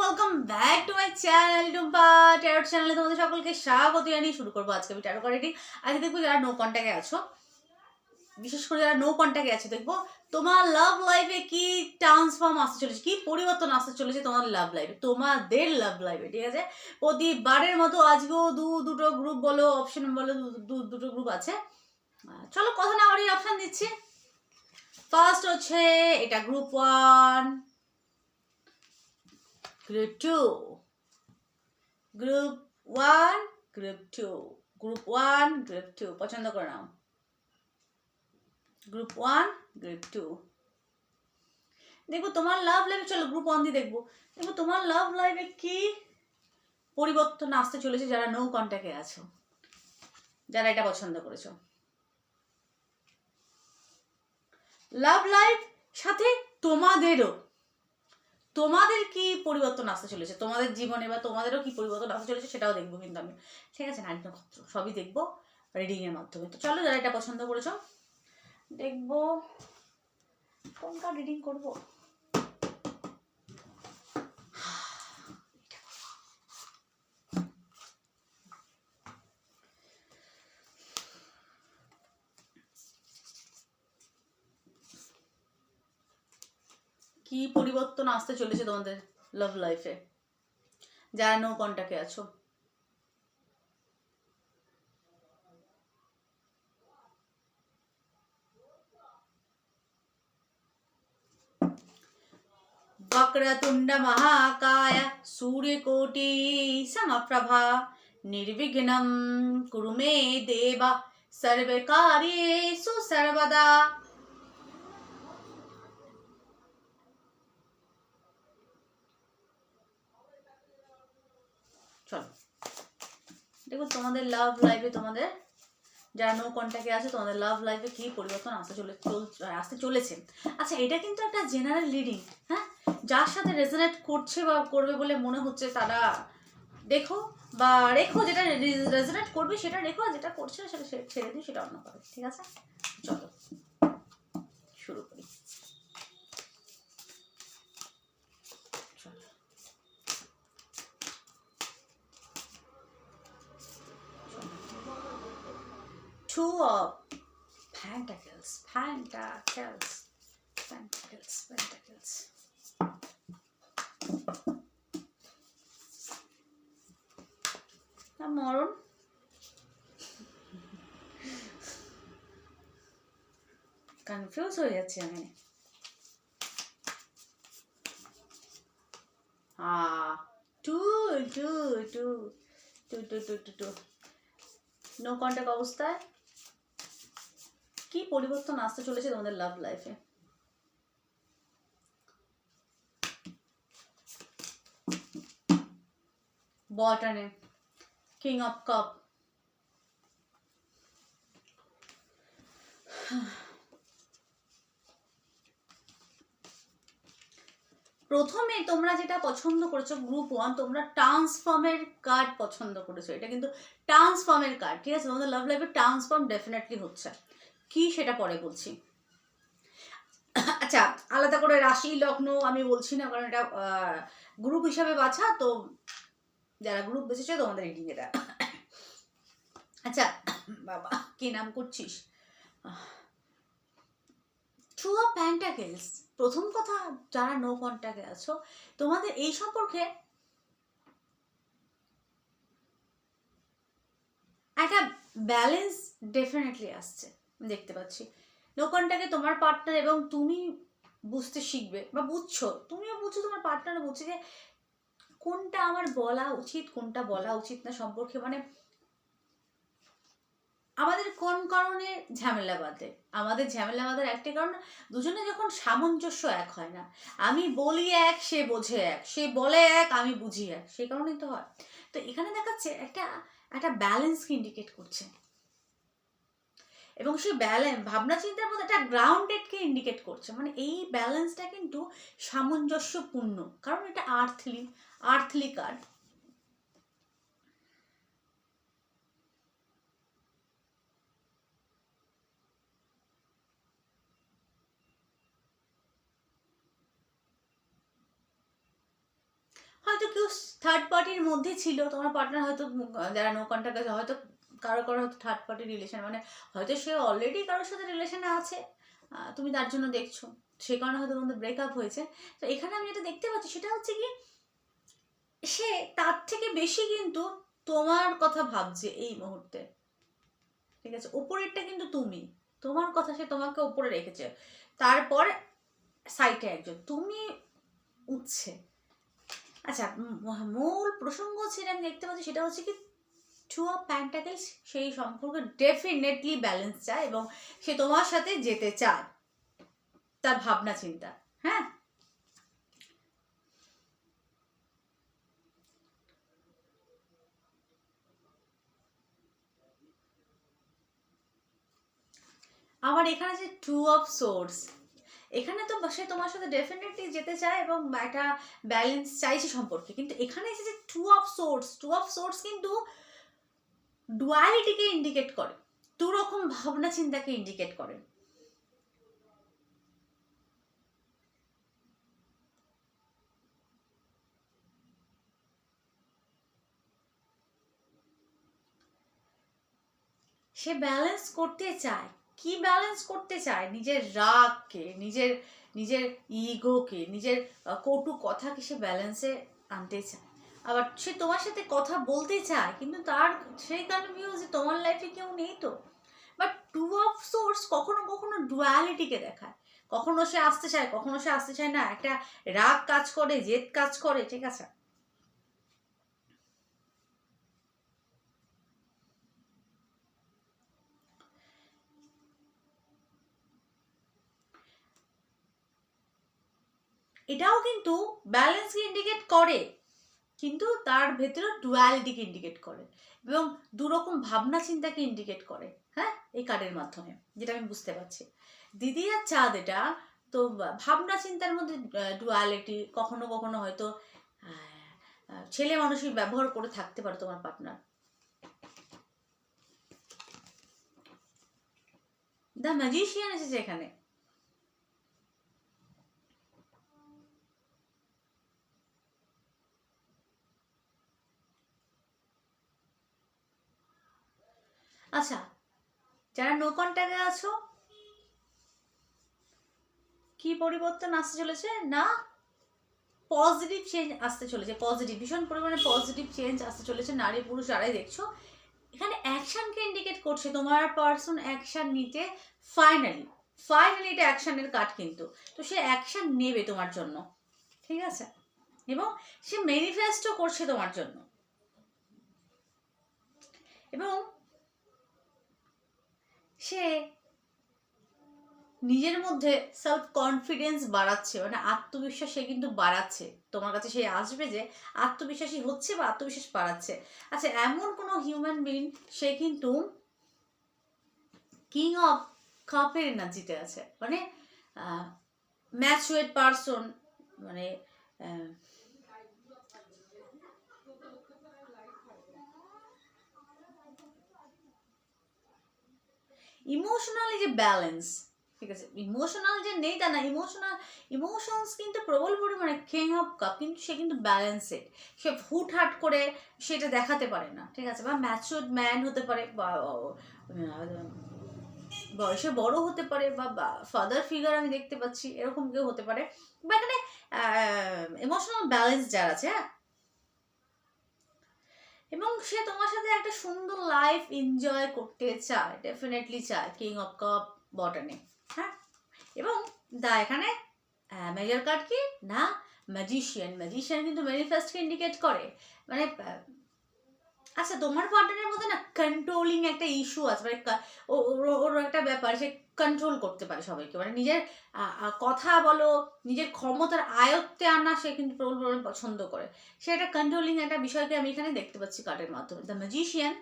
Welcome to channel চ্যানেলে তোমাদের সকলকে শুরু করব আজকে আমি আজকে দেখব যারা আছো। বিশেষ করে যারা দেখব তোমার লাভ লাইফে ট্রান্সফর্ম আসতে চলেছে পরিবর্তন আসতে চলেছে লাভ তোমাদের লাভ ঠিক আছে? প্রতিবারের মতো আজকেও দু, দুটো গ্রুপ বলো অপশন বলো, দু- দুটো গ্রুপ আছে। চলো কথা না অপশন দিচ্ছি। ফার্স্ট হচ্ছে এটা group one group two group one group two group one group two পছন্দ করে নাও। গ্রুপ ওয়ান গ্রুপ টু দেখব তোমার লাভ লাইফে চলো গ্রুপ ওয়ান দিয়ে দেখব। দেখব তোমার লাভ লাইফে কি পরিবর্তন আসতে চলেছে যারা নো কন্ট্যাক্টে আছো। যারা এটা পছন্দ করেছ। লাভ লাইফ সাথে তোমাদেরও তোমাদের কি পরিবর্তন আসতে চলেছে? তোমাদের জীবনে বা তোমাদেরও কি পরিবর্তন আসতে চলেছে সেটাও দেখব কিন্তু আমি। ঠিক আছে, নারী নক্ষত্র, সবই দেখব রিডিং এর মাধ্যমে। তো চলো, যারা এটা পছন্দ করেছ, দেখব। কোনটা রিডিং করব? কি পরিবর্তন আসতে চলেছে তোমাদের লাভ লাইফে যারা নো কন্ট্যাক্টে আছো वक्रतुण्ड महाकाय सूर्यकोटि समप्रभा निर्विघ्नं कुरु मे देव सर्वकार्येषु सर्वदा দেখো তোমাদের লাভ লাইফে তোমাদের যারা নো কন্ট্যাক্টে আছে, তোমাদের লাভ লাইফে কি পরিবর্তন আসতে চলে আসতে চলেছে। আচ্ছা এটা কিন্তু একটা জেনারেল লিডিং হ্যাঁ? যার সাথে রেজোনেট করছে বা করবে বলে মনে হচ্ছে তারা দেখো বা রেখো যেটা রেজোনেট করবে সেটা রেখো যেটা করছে সেটা ছেড়ে দিও, সেটা অন্য করে, ঠিক আছে? চলো। two of pentacles, pentacles, pentacles, pentacles. Come on. Confuse হয়ে যাচ্ছি two, two, two, two, two, two, two. Two no contact অবস্থায় কি পরিবর্তন আসতে চলেছে তোমাদের লাভ লাইফে বটানে কিং অফ কাপ প্রথমে তোমরা যেটা পছন্দ করেছ গ্রুপ ওয়ান তোমরা ট্রান্সফর্মের কার্ড পছন্দ করেছ। এটা কিন্তু ট্রান্সফর্মের কার্ড ঠিক আছে? তোমাদের লাভ লাইফে ট্রান্সফর্ম ডেফিনেটলি হচ্ছে। কি সেটা পরে বলছি। আচ্ছা আলাদা করে রাশি, লগ্ন আমি বলছি না, কারণ এটা গ্রুপ হিসাবে বাছা, তো যারা গ্রুপ বেঁচেছে তোমাদের রিডিং এটা আচ্ছা বাবা, কি নাম করছিস? ট্রু অফ প্যান্টাকেলস প্রথম কথা, যারা নো কন্ট্যাক্টে আছো, তোমাদের এই সম্পর্কে একটা ব্যালেন্স ডেফিনেটলি আসছে। দেখতে পাচ্ছি। নো কন্ট্যাক্টে তোমার পার্টনার এবং তুমি বুঝতে শিখবে বা বুঝছ, তুমিও বুঝছ তোমার পার্টনারও বুঝছে যে কোনটা আমার বলা উচিত, কোনটা বলা উচিত না সম্পর্কে। মানে আমাদের কোন কারণে ঝামেলা বাঁধে? আমাদের ঝামেলা বাঁধার একটাই কারণ, দুজনে যখন সামঞ্জস্য এক হয় না, আমি বলি এক, সে বোঝে এক, সে বলে এক, আমি বুঝি এক সেই কারণেই তো হয়। তো এখানে দেখাচ্ছে একটা একটা ব্যালেন্সকে ইন্ডিকেট করছে। এবং সেই ব্যালেন্স ভাবনা চিন্তার মধ্যে একটা গ্রাউন্ডেডকে ইন্ডিকেট করছে। মানে এই ব্যালেন্সটা কিন্তু সামঞ্জস্যপূর্ণ। কারণ এটা আর্থলি আর্থলি কার্ড হয়তো কেউ থার্ড পার্টির মধ্যে ছিল, তোমার পার্টনার হয়তো যারা নো আছে, হয়তো কারও কারও হয়তো থার্ড পার্টি রিলেশন মানে হয়তো সে অলরেডি কারোর সাথে রিলেশনে আছে তুমি তার জন্য দেখছ। সে কারণে হয়তো তোমাদের ব্রেকআপ হয়েছে। তো এখানে আমি যেটা দেখতে পাচ্ছি সেটা হচ্ছে কি, সে তার থেকে বেশি কিন্তু তোমার কথা ভাবছে এই মুহূর্তে। ঠিক আছে? উপরেরটা কিন্তু তুমি। তোমার কথা সে তোমাকে উপরে রেখেছে। তারপর সাইটে একজন। তুমি উঠছে। আচ্ছা মূল প্রসঙ্গ হচ্ছে আমি দেখতে পাচ্ছি সেটা হচ্ছে কি টু অফ প্যান্টাকেলস সেই সম্পর্কে ডেফিনেটলি ব্যালেন্স চায় এবং সে তোমার সাথে যেতে চায়। তার ভাবনা, চিন্তা হ্যাঁ? আবার এখানে যে টু অফ সোর্স এখানে তো সে তোমার সাথে ডেফিনেটলি যেতে চায় এবং একটা ব্যালেন্স চাইছে সম্পর্কে। কিন্তু এখানে এসেছে two of swords two of swords কিন্তু ডুয়ালিটিকে ইন্ডিকেট করে। দু রকম ভাবনা চিন্তাকে ইন্ডিকেট করে। সে ব্যালেন্স করতে চায়। কি ব্যালেন্স করতে চায়? নিজের রাগকে, নিজের নিজের ইগোকে নিজের কটু কথাকে সে ব্যালেন্সে আনতে চায়। আবার সে তোমার সাথে কথা বলতে চায়, কিন্তু তার সেই কারণে ভিউ যে তোমার লাইফে কেউ নেই তো? বাট টু অফ সোর্স কখনো কখনো ডুয়ালিটিকে দেখায়। কখনো সে আসতে চায়, কখনো সে আসতে চায় না। একটা রাগ কাজ করে, জেদ কাজ করে, ঠিক আছে? এটাও কিন্তু ব্যালেন্সকে ইন্ডিকেট করে। কিন্তু তার ভেতরে ডুয়ালিটিকে ইন্ডিকেট করে এবং দুরকম ভাবনা চিন্তাকে ইন্ডিকেট করে হ্যাঁ? এই কার্ডের মাধ্যমে, যেটা আমি বুঝতে পারছি। দিদি আর চাঁদ এটা তো ভাবনা চিন্তার মধ্যে ডুয়ালিটি কখনো কখনো হয়তো ছেলে মানুষই ব্যবহার করে থাকতে পারে তোমার পার্টনার দ্য ম্যাজিশিয়ান এসেছে এখানে। আচ্ছা যারা নো কন্ট্যাক্টে আছো, কি পরিবর্তন আসতে চলেছে? না পজিটিভ চেঞ্জ আসতে চলেছে পজিটিভ ভীষণ পরিমাণে পজিটিভ চেঞ্জ আসতে চলেছে, নারী পুরুষ যারাই দেখছ। এখানে অ্যাকশনকে ইন্ডিকেট করছে, তোমার পার্সন অ্যাকশন নিতে ফাইনালি ফাইনালি এটা অ্যাকশনের কাট কিন্তু। তো সে অ্যাকশন নেবে তোমার জন্য, ঠিক আছে? এবং সে ম্যানিফেস্টও করছে তোমার জন্য। এবং সে নিজের মধ্যে সেলফ কনফিডেন্স বাড়াচ্ছে মানে আত্মবিশ্বাস সে কিন্তু বাড়াচ্ছে। তোমার কাছে সে আসবে যে আত্মবিশ্বাসী হচ্ছে বা আত্মবিশ্বাস বাড়াচ্ছে। আচ্ছা এমন কোনো হিউম্যান বিং সে কিন্তু কিং অফ কাপের এনার্জিতে আছে। মানে ম্যাচুয়েড পারসন মানে ইমোশনালি যে ব্যালেন্স ঠিক আছে? ইমোশনাল যে নেই তা না ইমোশনাল ইমোশনস কিন্তু প্রবল পরিমাণে কিং অফ কাপ, কিন্তু সে কিন্তু ব্যালেন্সেড সে হুটহাট করে সেটা দেখাতে পারে না, ঠিক আছে? বা ম্যাচুয়ার্ড ম্যান হতে পারে, বা বয়সে বড় হতে পারে, বা ফাদার ফিগার আমি দেখতে পাচ্ছি, এরকম কেউ হতে পারে। বা এখানে ইমোশনাল ব্যালেন্স যার আছে হ্যাঁ? এবং সে তোমার সাথে একটা সুন্দর লাইফ এনজয় করতে চায় ডেফিনেটলি চায় কিং অফ কাপ বটনে হ্যাঁ? এবং দা এখানে মেজর কার্ড কি? না ম্যাজিশিয়ান ম্যাজিশিয়ান কিন্তু ম্যানিফেস্টকে ইন্ডিকেট করে। মানে আচ্ছা তোমার পার্টনারের মধ্যে না কন্ট্রোলিং একটা ইস্যু আছে মানে ওর- একটা ব্যাপার, সে কন্ট্রোল করতে পারে সবাইকে। মানে নিজের কথা বলো, নিজের ক্ষমতার আয়ত্তে আনা সে কিন্তু প্রবল পছন্দ করে। সে একটা কন্ট্রোলিং একটা বিষয়কে আমি এখানে দেখতে পাচ্ছি কার্ডের মাধ্যমে। দ্য ম্যাজিশিয়ান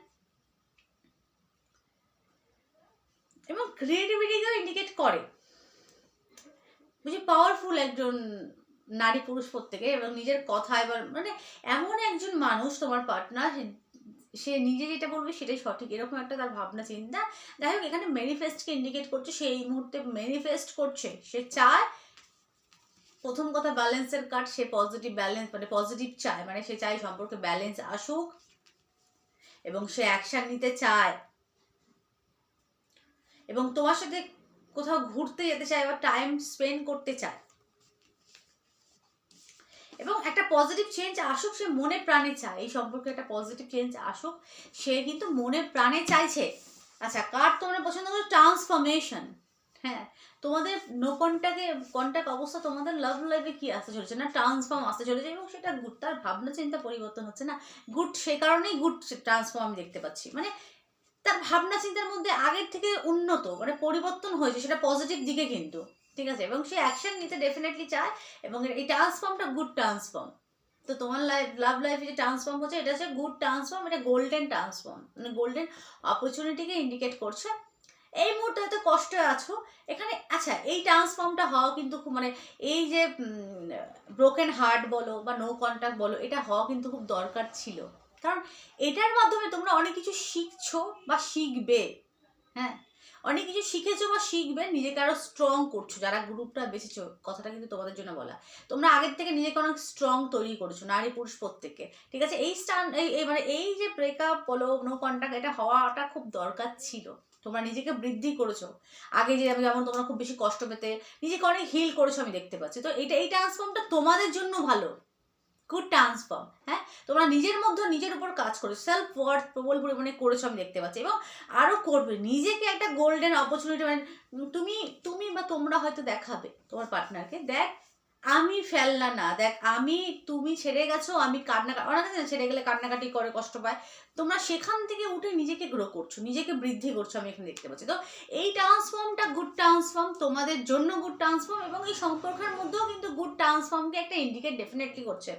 এবং ক্রিয়েটিভিটিকেও ইন্ডিকেট করে। বুঝি পাওয়ারফুল একজন নারী পুরুষ প্রত্যেকে এবং নিজের কথা এবার মানে এমন একজন মানুষ তোমার পার্টনার সে নিজে যেটা বলবে সেটাই সঠিক। এরকম একটা তার ভাবনা চিন্তা। যাই হোক, এখানে ম্যানিফেস্টকে ইন্ডিকেট করছে, সে এই মুহূর্তে ম্যানিফেস্ট করছে। সে চায়, প্রথম কথা ব্যালেন্সের কার্ড সে পজিটিভ ব্যালেন্স মানে পজিটিভ চায় মানে সে চায় সম্পর্কে ব্যালেন্স আসুক এবং সে অ্যাকশন নিতে চায়। এবং তোমার সাথে কোথাও ঘুরতে যেতে চায় বা টাইম স্পেন্ড করতে চায়। এবং একটা পজিটিভ চেঞ্জ আসুক, সে মনে প্রাণে চায়। এই সম্পর্কে একটা পজিটিভ চেঞ্জ আসুক, সে কিন্তু মনে প্রাণে চাইছে। আচ্ছা কার তোমরা পছন্দ করো? ট্রান্সফরমেশন হ্যাঁ তোমাদের নো কন্ট্যাক্টে কন্ট্যাক্ট অবস্থা তোমাদের লাভ লাইফে কি আসতে চলেছে? না ট্রান্সফর্ম আসতে চলেছে এবং সেটা গুড তার ভাবনা চিন্তা পরিবর্তন হচ্ছে না। গুড সে কারণেই গুড ট্রান্সফর্ম আমি দেখতে পাচ্ছি। মানে তার ভাবনা চিন্তার মধ্যে আগের থেকে উন্নত মানে পরিবর্তন হয়েছে, সেটা পজিটিভ দিকে কিন্তু। ঠিক আছে? এবং সে অ্যাকশন নিতে ডেফিনেটলি চায় এবং এই ট্রান্সফর্মটা গুড ট্রান্সফর্ম তো তোমার লাইফ লাভ লাইফে যে ট্রান্সফর্ম হচ্ছে, এটা হচ্ছে গুড ট্রান্সফর্ম এটা গোল্ডেন ট্রান্সফর্ম মানে গোল্ডেন অপরচুনিটিকে ইন্ডিকেট করছে। এই মুহূর্তে হয়তো কষ্টে আছো। এখানে আচ্ছা এই ট্রান্সফর্মটা হওয়া কিন্তু খুব মানে এই যে ব্রোকেন হার্ট বলো বা নো কন্ট্যাক্ট বলো, এটা হওয়া কিন্তু খুব দরকার ছিল। কারণ এটার মাধ্যমে তোমরা অনেক কিছু শিখছো বা শিখবে। হ্যাঁ? অনেক কিছু শিখেছো বা শিখবে, নিজেকে আরও স্ট্রং করছ, যারা গ্রুপটা বেছেছো কথাটা কিন্তু তোমাদের জন্য বলা। তোমরা আগের থেকে নিজেকে অনেক স্ট্রং তৈরি করেছ, নারী পুরুষ প্রত্যেককে। ঠিক আছে? এই স্টান এই মানে এই যে ব্রেকআপ বলো নো কন্ট্যাক্ট এটা হওয়াটা খুব দরকার ছিল। তোমরা নিজেকে বৃদ্ধি করেছ। আগে যে যেমন তোমরা খুব বেশি কষ্ট পেতে, নিজেকে অনেক হিল করেছ আমি দেখতে পাচ্ছি। তো এটা এই ট্রান্সফর্মটা তোমাদের জন্য ভালো। গুড ট্রান্সফর্ম হ্যাঁ? তোমরা নিজের মধ্যে নিজের উপর কাজ করেছ সেলফ ওয়ার্থ প্রবল পরিমাণে করেছ আমি দেখতে পাচ্ছি এবং আরও করবে। নিজেকে একটা গোল্ডেন অপরচুনিটি মানে তুমি তুমি বা তোমরা হয়তো দেখাবে তোমার পার্টনারকে দেখ আমি ফেলনা না, দেখ আমি, তুমি ছেড়ে গেছো, আমি কান্না অনেক ছেড়ে গেলে কান্নাকাটি করে, কষ্ট পায়। তোমরা সেখান থেকে উঠে নিজেকে গ্রো করছ, নিজেকে বৃদ্ধি করছ আমি এখানে দেখতে পাচ্ছি। তো এই ট্রান্সফর্মটা গুড ট্রান্সফর্ম তোমাদের জন্য গুড ট্রান্সফর্ম এবং এই সম্পর্কের মধ্যেও কিন্তু গুড ট্রান্সফর্মকে একটা ইন্ডিকেট ডেফিনেটলি করছে।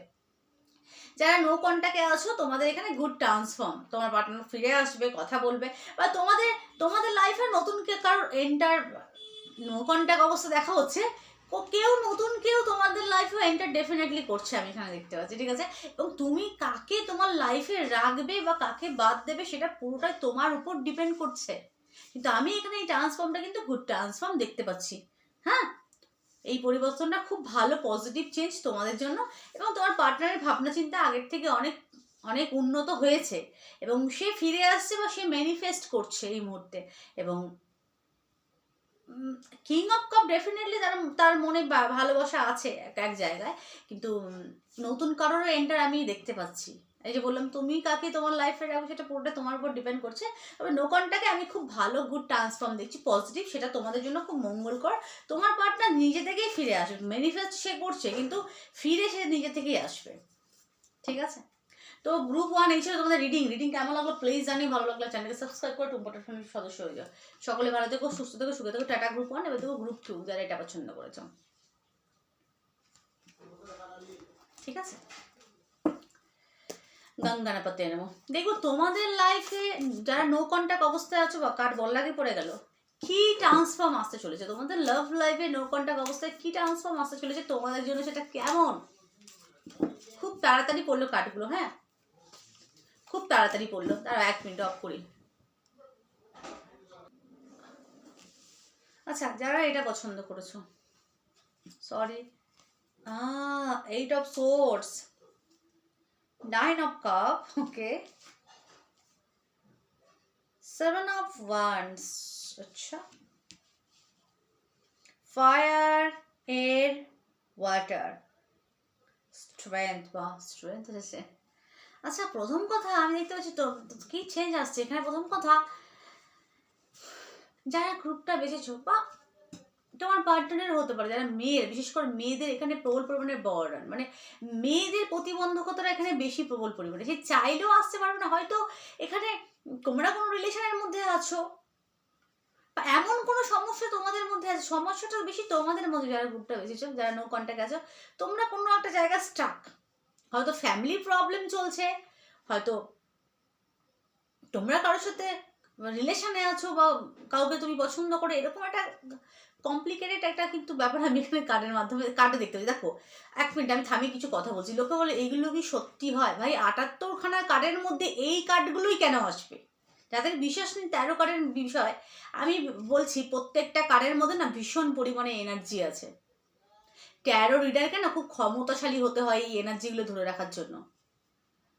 যারা নো কন্ট্যাক্টে আছো, তোমাদের এখানে গুড ট্রান্সফর্ম তোমার পার্টনার ফিরে আসবে, কথা বলবে। বা তোমাদের তোমাদের লাইফে নতুন কারোর এন্টার নো কন্ট্যাক্ট অবস্থা দেখা হচ্ছে কেউ নতুন কেউ তোমাদের লাইফে এন্টার ডেফিনেটলি করছে, আমি এখানে দেখতে পাচ্ছি, ঠিক আছে? এবং তুমি কাকে তোমার লাইফে রাখবে বা কাকে বাদ দেবে, সেটা পুরোটাই তোমার উপর ডিপেন্ড করছে। কিন্তু আমি এখানে এই ট্রান্সফর্মটা কিন্তু গুড ট্রান্সফর্ম দেখতে পাচ্ছি। হ্যাঁ? এই পরিবর্তনটা খুব ভালো পজিটিভ চেঞ্জ তোমাদের জন্য এবং তোমার পার্টনারের ভাবনা চিন্তা আগের থেকে অনেক অনেক উন্নত হয়েছে এবং সে ফিরে আসছে বা সে ম্যানিফেস্ট করছে এই মুহূর্তে এবং কিং অফ কাপ ডেফিনেটলি তার তার মনে ভালোবাসা আছে এক এক জায়গায়, কিন্তু নতুন কারোরও এন্টার আমি দেখতে পাচ্ছি। এই যে বললাম, তুমি কাকে তোমার লাইফে রাখবে সেটা পুরোটা তোমার উপর ডিপেন্ড করছে। তবে নোকনটাকে আমি খুব ভালো গুড ট্রান্সফর্ম দেখছি পজিটিভ সেটা তোমাদের জন্য খুব মঙ্গলকর। তোমার পার্টনার নিজে থেকেই ফিরে আসবে ম্যানিফেস্ট সে করছে, কিন্তু ফিরে সে নিজে থেকেই আসবে। ঠিক আছে? তো গ্রুপ ওয়ান এই ছিল তোমাদের রিডিং রিডিং কেমন লাগল প্লিজ জানি ভালো লাগল চ্যানেলকে সাবস্ক্রাইব করে টুম্পটার ফ্যামিলির সদস্য হয়ে যাও। সকলে ভালো থেকো, সুস্থ থেকো, সুখে থেকো। টাটা গ্রুপ ওয়ান এবার দেখো গ্রুপ টু যারা এটা পছন্দ করেছ। ঠিক আছে? গঙ্গানাপতি নেব দেখো, তোমাদের লাইফে যারা নো কন্ট্যাক্ট অবস্থায় আছো বা কার বল লাগে পড়ে গেল, কি ট্রান্সফর্ম আসতে চলেছে? তোমাদের লাভ লাইফে নো কন্ট্যাক্ট অবস্থায় কি ট্রান্সফর্ম আসতে চলেছে? তোমাদের জন্য সেটা কেমন? খুব তাড়াতাড়ি পড়ল কার্ডগুলো হ্যাঁ? খুব তাড়াতাড়ি পড়ল। তার এক মিনিট অফ করি। আচ্ছা যারা এটা পছন্দ করেছ sorry eight of swords nine of cup okay seven of wands আচ্ছা ফায়ার এয়ার ওয়াটার স্ট্রেংথ বা স্ট্রেংথ এসেছে আচ্ছা প্রথম কথা, আমি দেখতে পাচ্ছি তো কি চেঞ্জ আসছে? এখানে প্রথম কথা, যারা গ্রুপটা বেঁচেছো বা তোমার পার্টনারের হতে পারে, যারা মেয়ের, বিশেষ করে মেয়েদের এখানে প্রবল পরিমাণে বর্ডার মানে মেয়েদের প্রতিবন্ধকতাটা এখানে বেশি প্রবল পরিমাণে। সে চাইলেও আসতে পারবে না, হয়তো এখানে তোমরা কোনো রিলেশনের মধ্যে আছো। বা এমন কোনো সমস্যা তোমাদের মধ্যে আছে, সমস্যাটা বেশি তোমাদের মধ্যে যারা গ্রুপটা বেঁচেছো যারা নো কন্ট্যাক্ট আছো, তোমরা কোনো একটা জায়গায় স্টাক হয়তো ফ্যামিলি প্রবলেম চলছে, হয়তো তোমরা কারোর সাথে রিলেশনে আছো বা কাউকে তুমি পছন্দ করে, এরকম একটা কমপ্লিকেটেড একটা কিন্তু ব্যাপার আমি এখানে কার্ডের মাধ্যমে কার্ডে দেখতে পাচ্ছি দেখো, এক মিনিট আমি থামিয়ে কিছু কথা বলছি। লোকে বলে, এইগুলো কি সত্যি হয়? ভাই, আটাত্তরখানা কার্ডের মধ্যে এই কার্ডগুলোই কেন আসবে? যাদের বিশ্বাস নেই, তেরো কার্ডের বিষয়, আমি বলছি, প্রত্যেকটা কার্ডের মধ্যে না ভীষণ পরিমাণে এনার্জি আছে। ট্যারো রিডারকে না খুব ক্ষমতাশালী হতে হয় এই এনার্জিগুলো ধরে রাখার জন্য।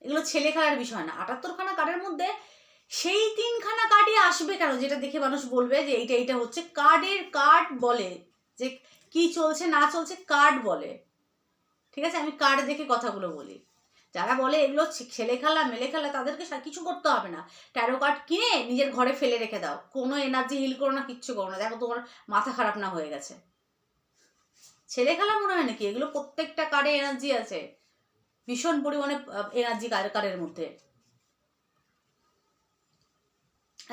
এগুলো ছেলে খেলার বিষয় না। আটাত্তরখানা কার্ডের মধ্যে সেই তিনখানা কার্ডই আসবে কেন? যেটা দেখে মানুষ বলবে যে এইটা এইটা হচ্ছে কার্ডের কার্ড বলে, যে কি চলছে, না চলছে কার্ড বলে। ঠিক আছে? আমি কার্ড দেখে কথাগুলো বলি। যারা বলে এগুলো ছেলে খেলা মেলে খেলা তাদেরকে কিছু করতে হবে না। ট্যারো কার্ড কিনে নিজের ঘরে ফেলে রেখে দাও। কোনো এনার্জি হিল করো না, কিচ্ছু করো না। দেখো তোমার মাথা খারাপ না হয়ে গেছে। ছেলে খেলা মনে হয় নাকি? এগুলো প্রত্যেকটা কার্ডে এনার্জি আছে। ভীষণ পরিমাণে এনার্জি কারের মধ্যে।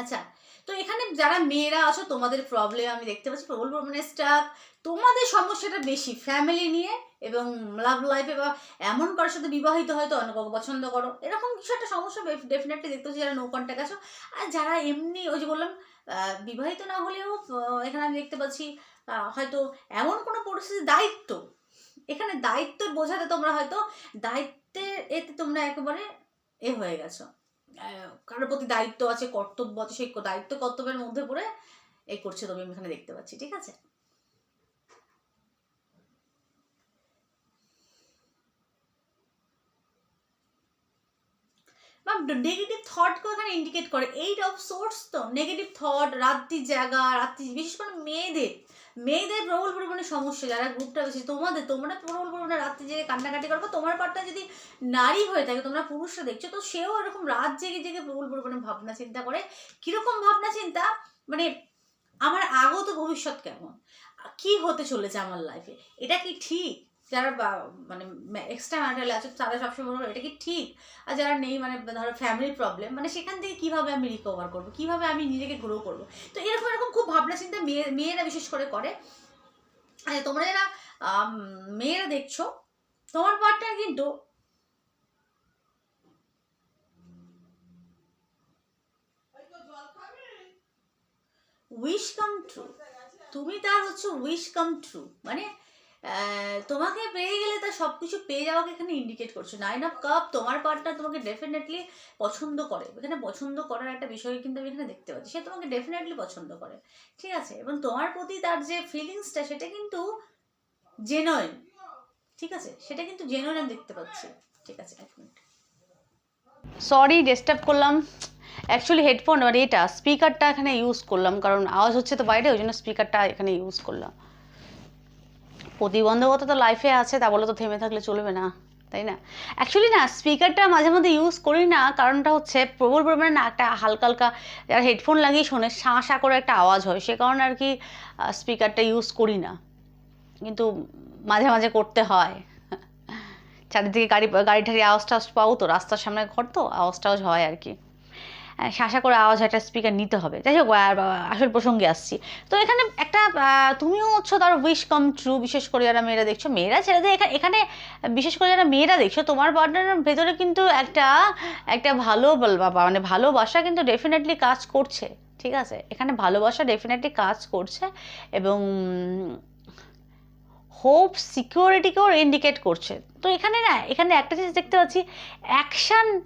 আচ্ছা তো এখানে যারা মেয়েরা আছো, তোমাদের প্রবলেম আমি দেখতে পাচ্ছি, প্রবল পরিমাণে স্টাক তোমাদের সমস্যাটা বেশি ফ্যামিলি নিয়ে এবং লাভ লাইফে বা এমন কারোর সাথে বিবাহিত হয়তো অন্য পছন্দ করো। এরকম কিছু একটা সমস্যা ডেফিনেটলি দেখতে পাচ্ছি যারা নো কন্ট্যাক্ট আছো। আর যারা এমনি ওই যে বললাম বিবাহিত না হলেও এখানে আমি দেখতে পাচ্ছি হয়তো এমন কোনো পরিস্থিতি দায়িত্ব। এখানে দায়িত্ব বোঝাতে তোমরা হয়তো, দায়িত্বের এতে তোমরা একেবারে এ হয়ে গেছো। কারোর প্রতি দায়িত্ব আছে, কর্তব্য আছে, সেই দায়িত্ব কর্তব্যের মধ্যে পড়ে এই করছে তুমি এখানে দেখতে পাচ্ছি, ঠিক আছে? নেগেটিভ থটকেও এখানে ইন্ডিকেট করে। এইট অফ সোর্স তো নেগেটিভ থট রাত্রি জায়গা রাত্রি বিশেষ করে মেয়েদের। মেয়েদের প্রবল পরিমাণে সমস্যা, যারা গ্রুপটা বেশি, তোমাদের, তোমরা প্রবল পরিমাণে রাত্রি জেগে কান্নাকাটি করব তোমার পার্টটা যদি নারী হয়ে থাকে, তোমরা পুরুষরা দেখছ, তো সেও এরকম রাত জেগে জেগে প্রবল পরিমাণে ভাবনা চিন্তা করে। কীরকম ভাবনা চিন্তা? মানে আমার আগত ভবিষ্যৎ কেমন? কি হতে চলেছে আমার লাইফে এটা কি ঠিক? যারা মানে এক্সট্রা ম্যাটারে আছে তারা সবসময় বলব, এটা কি ঠিক? আর যারা নেই মানে ধরো ফ্যামিলির প্রবলেম মানে সেখান থেকে কীভাবে আমি রিকভার করব? কীভাবে আমি নিজেকে গ্রো করব? তো এরকম এরকম খুব ভাবনা চিন্তা মেয়ে, মেয়েরা বিশেষ করে করে। তোমরা যারা মেয়েরা দেখছ, তোমার পার্টনার কিন্তু উইশ কাম ট্রু তুমি তার হচ্ছে উইশ কাম ট্রু মানে তোমাকে পেয়ে গেলে তার সব কিছু পেয়ে যাওয়াকে এখানে ইন্ডিকেট করছে। নাইন অফ কাপ তোমার পার্টনার তোমাকে ডেফিনেটলি পছন্দ করে। এখানে পছন্দ করার একটা বিষয় কিন্তু আমি এখানে দেখতে পাচ্ছি। সে তোমাকে ডেফিনেটলি পছন্দ করে। ঠিক আছে? এবং তোমার প্রতি তার যে ফিলিংসটা সেটা কিন্তু জেনুইন ঠিক আছে? সেটা কিন্তু জেনুইন আমি দেখতে পাচ্ছি। ঠিক আছে, এক মিনিট সরি ডিস্টার্ব করলাম। অ্যাকচুয়ালি হেডফোন আর এটা স্পিকারটা এখানে ইউজ করলাম। কারণ আওয়াজ হচ্ছে তো বাইরে, ওই জন্য স্পিকারটা এখানে ইউজ করলাম। প্রতিবন্ধকতা তো লাইফে আছে, তা বলে তো থেমে থাকলে চলবে না, তাই না? অ্যাকচুয়ালি না স্পিকারটা মাঝে মধ্যে ইউজ করি না, কারণটা হচ্ছে প্রবল পরিমাণে না একটা হালকা হালকা যারা হেডফোন লাগিয়ে শোনে শাঁ শাঁ করে একটা আওয়াজ হয়, সে কারণে আর কি স্পিকারটা ইউজ করি না। কিন্তু মাঝে মাঝে করতে হয়। চারিদিকে গাড়ি গাড়ি ঠাড়ি আওয়াজ টাওয়াজ পাও তো, রাস্তার সামনে ঘর তো আওয়াজ টাওয়াজ হয় আর কি। শাসা করে আওয়াজ একটা স্পিকার নিতে হবে। যাই হোক আসল প্রসঙ্গে আসছি। তো এখানে একটা তুমিও হচ্ছ তার উইশ কম ট্রু বিশেষ করে যারা মেয়েরা দেখছ, মেয়েরা ছেড়ে এখানে এখানে, বিশেষ করে যারা মেয়েরা দেখছ, তোমার পার্টনারের ভেতরে কিন্তু একটা একটা ভালো বল- বা- মানে ভালোবাসা কিন্তু ডেফিনেটলি কাজ করছে, ঠিক আছে? এখানে ভালোবাসা ডেফিনেটলি কাজ করছে এবং হোপ সিকিউরিটিকেও ইন্ডিকেট করছে। তো এখানে না, এখানে একটা জিনিস দেখতে পাচ্ছি অ্যাকশান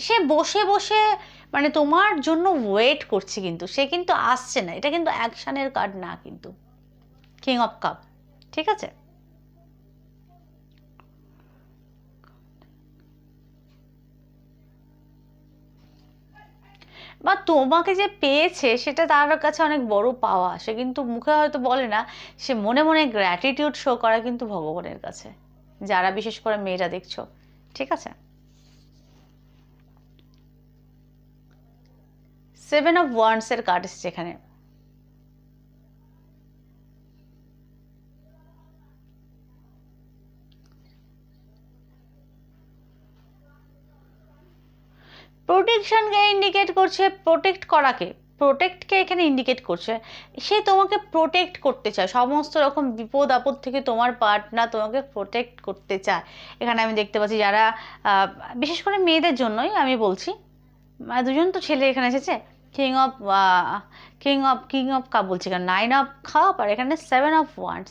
সে বসে বসে মানে তোমার জন্য ওয়েট করছে কিন্তু, সে কিন্তু আসছে না। এটা কিন্তু অ্যাকশানের কার্ড না কিন্তু। কিং অফ কাপ ঠিক আছে? বা তোমাকে যে পেয়েছে, সেটা তার কাছে অনেক বড় পাওয়া। সে কিন্তু মুখে হয়তো বলে না, সে মনে মনে গ্র্যাটিটিউড শো করা কিন্তু ভগবানের কাছে। যারা বিশেষ করে মেয়েরা দেখছ, ঠিক আছে? সেভেন অফ ওয়ান্ডসের কার্ড এসেছে এখানে। প্রোটেকশনকে ইন্ডিকেট করছে প্রোটেক্ট করাকে। প্রোটেক্টকে এখানে ইন্ডিকেট করছে। সে তোমাকে প্রোটেক্ট করতে চায়। সমস্ত রকম বিপদ আপদ থেকে তোমার পার্টনার তোমাকে প্রোটেক্ট করতে চায়। এখানে আমি দেখতে পাচ্ছি যারা বিশেষ করে মেয়েদের জন্যই আমি বলছি। দুজন তো ছেলে এখানে এসেছে। King of king of king of cup বলছি কারণ নাইন অফ কাপ আর এখানে সেভেন অফ ওয়ান্স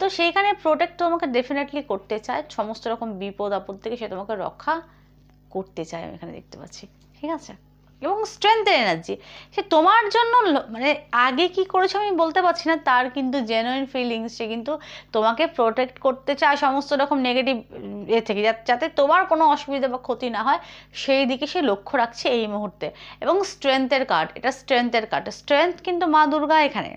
তো সেইখানে প্রোটেক্ট তোমাকে ডেফিনেটলি করতে চায়। সমস্ত রকম বিপদ আপদ থেকে সে তোমাকে রক্ষা করতে চায়, আমি এখানে দেখতে পাচ্ছি। ঠিক আছে? এবং স্ট্রেংথের এনার্জি সে তোমার জন্য মানে আগে কি করেছে আমি বলতে পারছি না, তার কিন্তু জেনুইন ফিলিংস সে কিন্তু তোমাকে প্রোটেক্ট করতে চায় সমস্ত রকম নেগেটিভ এ থেকে। যাতে তোমার কোনো অসুবিধা বা ক্ষতি না হয়, সেই দিকে সে লক্ষ্য রাখছে এই মুহূর্তে। এবং স্ট্রেংথের কার্ড এটা স্ট্রেংথের কার্ড স্ট্রেংথ কিন্তু মা দুর্গা এখানে।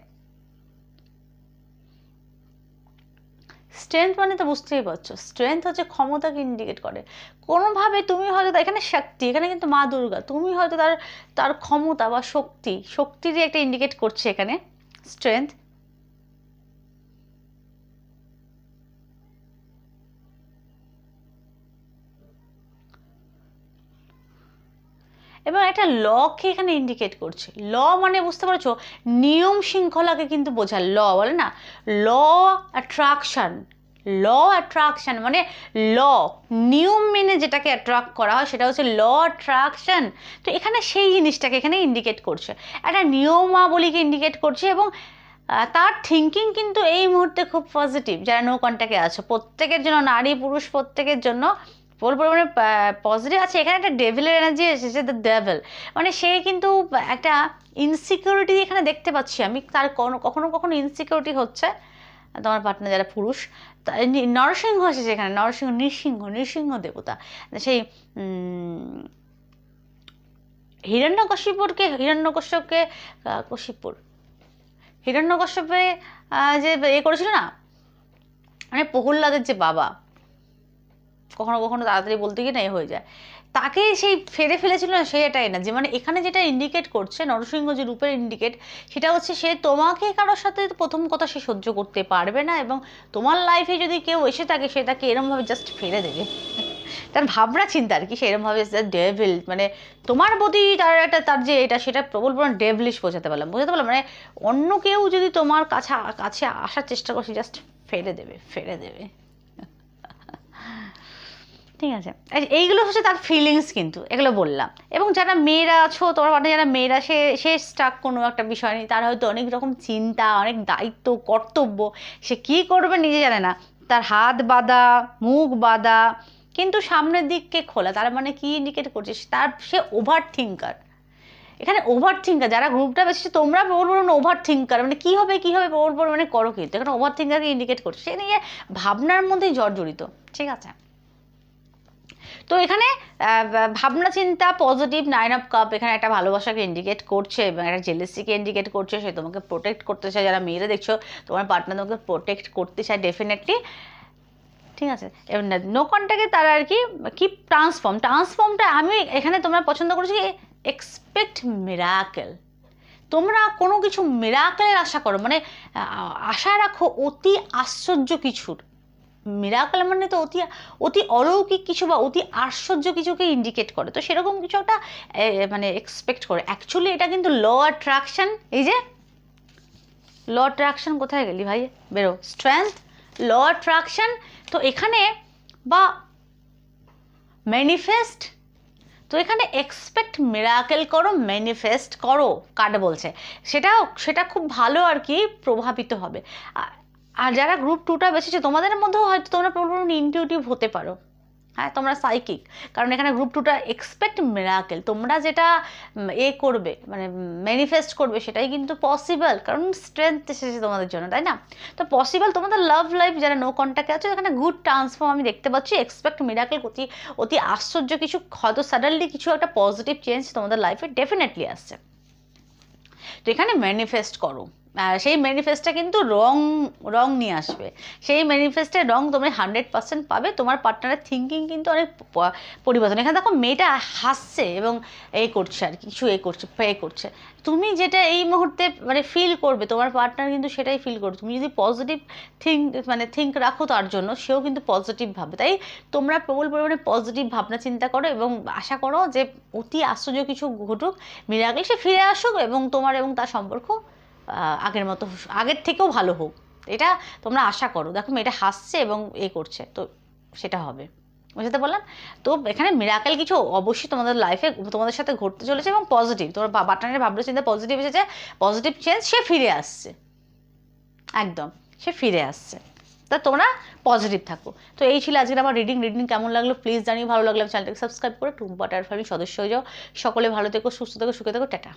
স্ট্রেংথ মানে তো বুঝতেই পারছ। স্ট্রেংথ হচ্ছে ক্ষমতাকে ইন্ডিকেট করে। কোনোভাবে তুমি হয়তো এখানে শক্তি, এখানে কিন্তু মা দুর্গা। তুমি হয়তো তার তার ক্ষমতা বা শক্তি, শক্তিরই একটা ইন্ডিকেট করছে এখানে। স্ট্রেংথ এবং একটা লকে এখানে ইন্ডিকেট করছে। ল মানে বুঝতে পারছ, নিয়ম শৃঙ্খলাকে কিন্তু বোঝায়। ল বলে না ল অ্যাট্রাকশন ল অ্যাট্রাকশন মানে ল নিয়ম মেনে যেটাকে অ্যাট্রাক্ট করা হয় সেটা হচ্ছে ল অ্যাট্রাকশন তো এখানে সেই জিনিসটাকে এখানে ইন্ডিকেট করছে। একটা নিয়মাবলীকে ইন্ডিকেট করছে এবং তার থিঙ্কিং কিন্তু এই মুহূর্তে খুব পজিটিভ যারা নো আছে। প্রত্যেকের জন্য, নারী, পুরুষ, প্রত্যেকের জন্য বলব মানে পজিটিভ আছে। এখানে একটা ডেভিলের এনার্জি এসেছে দ্য ডেভেল মানে সে কিন্তু একটা ইনসিকিউরিটি এখানে দেখতে পাচ্ছি আমি। তার কখনো কখনো ইনসিকিউরিটি হচ্ছে। তোমার পার্টনার যারা পুরুষ নরসিংহ এসেছে এখানে। নরসিংহ, নৃসিংহ নৃসিংহ দেবতা। সেই হিরণ্যকশিপুরকে, হিরণ্যকশ্যপকে কশিপুর। হিরণ্যকশ্যপে যে এ করেছিল না? মানে প্রহ্লাদের যে বাবা। কখনো কখনো তাড়াতাড়ি বলতে গিয়ে না হয়ে যায়। তাকে সেই ফেরে ফেলেছিল না সেই এটাই না। যে মানে এখানে যেটা ইন্ডিকেট করছে, নরসিংহ যে রূপের ইন্ডিকেট সেটা হচ্ছে সে তোমাকে কারোর সাথে প্রথম কথা সে সহ্য করতে পারবে না এবং তোমার লাইফে যদি কেউ এসে থাকে, সে তাকে এরমভাবে জাস্ট ফেলে দেবে। তার ভাবনা চিন্তা আর কি, সে সেরমভাবে ডেভিল মানে তোমার প্রতি তার একটা, তার যে এটা, সেটা প্রবল পরিমাণ ডেভলিশ বোঝাতে পারলাম। বোঝাতে পারলাম মানে অন্য কেউ যদি তোমার কাছে কাছে আসার চেষ্টা করছে জাস্ট ফেলে দেবে ফেলে দেবে। ঠিক আছে। এইগুলো হচ্ছে তার ফিলিংস কিন্তু, এগুলো বললাম। এবং যারা মেয়েরা আছো, তোমার মানে যারা মেয়েরা, সে সে স্টাক কোনো একটা বিষয় নেই। তার হয়তো অনেক রকম চিন্তা, অনেক দায়িত্ব, কর্তব্য। সে কী করবে নিজে জানে না। তার হাত বাঁধা, মুখ বাঁধা, কিন্তু সামনের দিককে খোলা। তার মানে কি ইন্ডিকেট করছে? তার, সে ওভার থিঙ্কার এখানে ওভার থিঙ্কার যারা গ্রুপটা বেশি তোমরা প্রবল পরিমাণে ওভার থিঙ্কার মানে কী হবে কী হবে প্রবল পরিমাণে করো কিন্তু। এখানে ওভার থিঙ্কারকে ইন্ডিকেট করছে। সে নিয়ে ভাবনার মধ্যেই জর্জরিত। ঠিক আছে? তো এখানে ভাবনা চিন্তা পজিটিভ নাইন অফ কাপ এখানে একটা ভালোবাসাকে ইন্ডিকেট করছে এবং একটা জেলেসিকে ইন্ডিকেট করছে, সে তোমাকে প্রোটেক্ট করতে চায়। যারা মেয়েরা দেখছ, তোমার পার্টনার তোমাকে প্রোটেক্ট করতে চায় ডেফিনেটলি ঠিক আছে? নো কন্ট্যাক্টে তারা আর কি কি ট্রান্সফর্ম ট্রান্সফর্মটা আমি এখানে তোমরা পছন্দ করেছি এক্সপেক্ট মিরাকেল তোমরা কোনো কিছু মিরাকেলের আশা করো মানে আশা রাখো অতি আশ্চর্য কিছুর। মিরাকেল মানে তো অতি অতি অলৌকিক কিছু বা অতি আশ্চর্য কিছুকে ইন্ডিকেট করে। তো সেরকম কিছু একটা মানে এক্সপেক্ট করে। অ্যাকচুয়ালি এটা কিন্তু ল অ্যাট্রাকশন এই যে ল অ্যাট্রাকশন কোথায় গেলি ভাই? বেরো। স্ট্রেংথ ল অ্যাট্রাকশন তো এখানে বা ম্যানিফেস্ট তো এখানে এক্সপেক্ট মিরাকেল করো ম্যানিফেস্ট করো কার্ড বলছে? সেটা সেটা খুব ভালো আর কি প্রভাবিত হবে। আর যারা গ্রুপ টুটা বেছেছে তোমাদের মধ্যেও হয়তো তোমরা প্রবল ইনটিউটিভ হতে পারো। হ্যাঁ তোমরা সাইকিক কারণ এখানে গ্রুপ টুটা এক্সপেক্ট মিরাকেল তোমরা যেটা এ করবে মানে ম্যানিফেস্ট করবে, সেটাই কিন্তু পসিবল কারণ স্ট্রেংথ এসেছে তোমাদের জন্য, তাই না? তো পসিবল তোমাদের লাভ লাইফ যারা নো কন্ট্যাক্টে আছে, এখানে গুড ট্রান্সফর্ম আমি দেখতে পাচ্ছি এক্সপেক্ট মিরাকেল অতি অতি আশ্চর্য কিছু, হয়তো সাডেনলি কিছু একটা পজিটিভ চেঞ্জ তোমাদের লাইফে ডেফিনেটলি আসছে। তো এখানে ম্যানিফেস্ট করো। সেই ম্যানিফেস্টটা কিন্তু রং রং নিয়ে আসবে। সেই ম্যানিফেস্টের রং তোমরা হান্ড্রেড পার্সেন্ট পাবে। তোমার পার্টনারের থিঙ্কিং কিন্তু অনেক পরিবর্তন। এখানে দেখো মেয়েটা হাসছে এবং এ করছে আর কিছু এ করছে প্রে করছে। তুমি যেটা এই মুহূর্তে মানে ফিল করবে, তোমার পার্টনার কিন্তু সেটাই ফিল করবে। তুমি যদি পজিটিভ থিঙ্ক মানে থিঙ্ক রাখো তার জন্য, সেও কিন্তু পজিটিভ ভাবে তাই তোমরা প্রবল পরিমাণে পজিটিভ ভাবনা চিন্তা করো এবং আশা করো যে অতি আশ্চর্য কিছু ঘটুক মিরাকেল সে ফিরে আসুক এবং তোমার এবং তার সম্পর্ক আগের মতো আগের থেকেও ভালো হোক। এটা তোমরা আশা করো। দেখো, মেয়েটা হাসছে এবং এ করছে। তো সেটা হবে। বুঝতে বললাম। তো এখানে মিরাকেল কিছু অবশ্যই তোমাদের লাইফে তোমাদের সাথে ঘটতে চলেছে এবং পজিটিভ তোমার পার্টনারের ভাবনা চিন্তা পজিটিভ এসেছে। পজিটিভ চেঞ্জ সে ফিরে আসছে। একদম। সে ফিরে আসছে। তা তোমরা পজিটিভ থাকো। তো এই ছিল আজকের আমার রিডিং রিডিং কেমন লাগল? প্লিজ জানিয়ে ভালো লাগলে চ্যানেলটাকে সাবস্ক্রাইব করে টুম্পা টায়ার ফ্যামিলির সদস্য হয়ে যাও। সকলে ভালো থেকো, সুস্থ থেকো, সুখে থেকো। টাটা।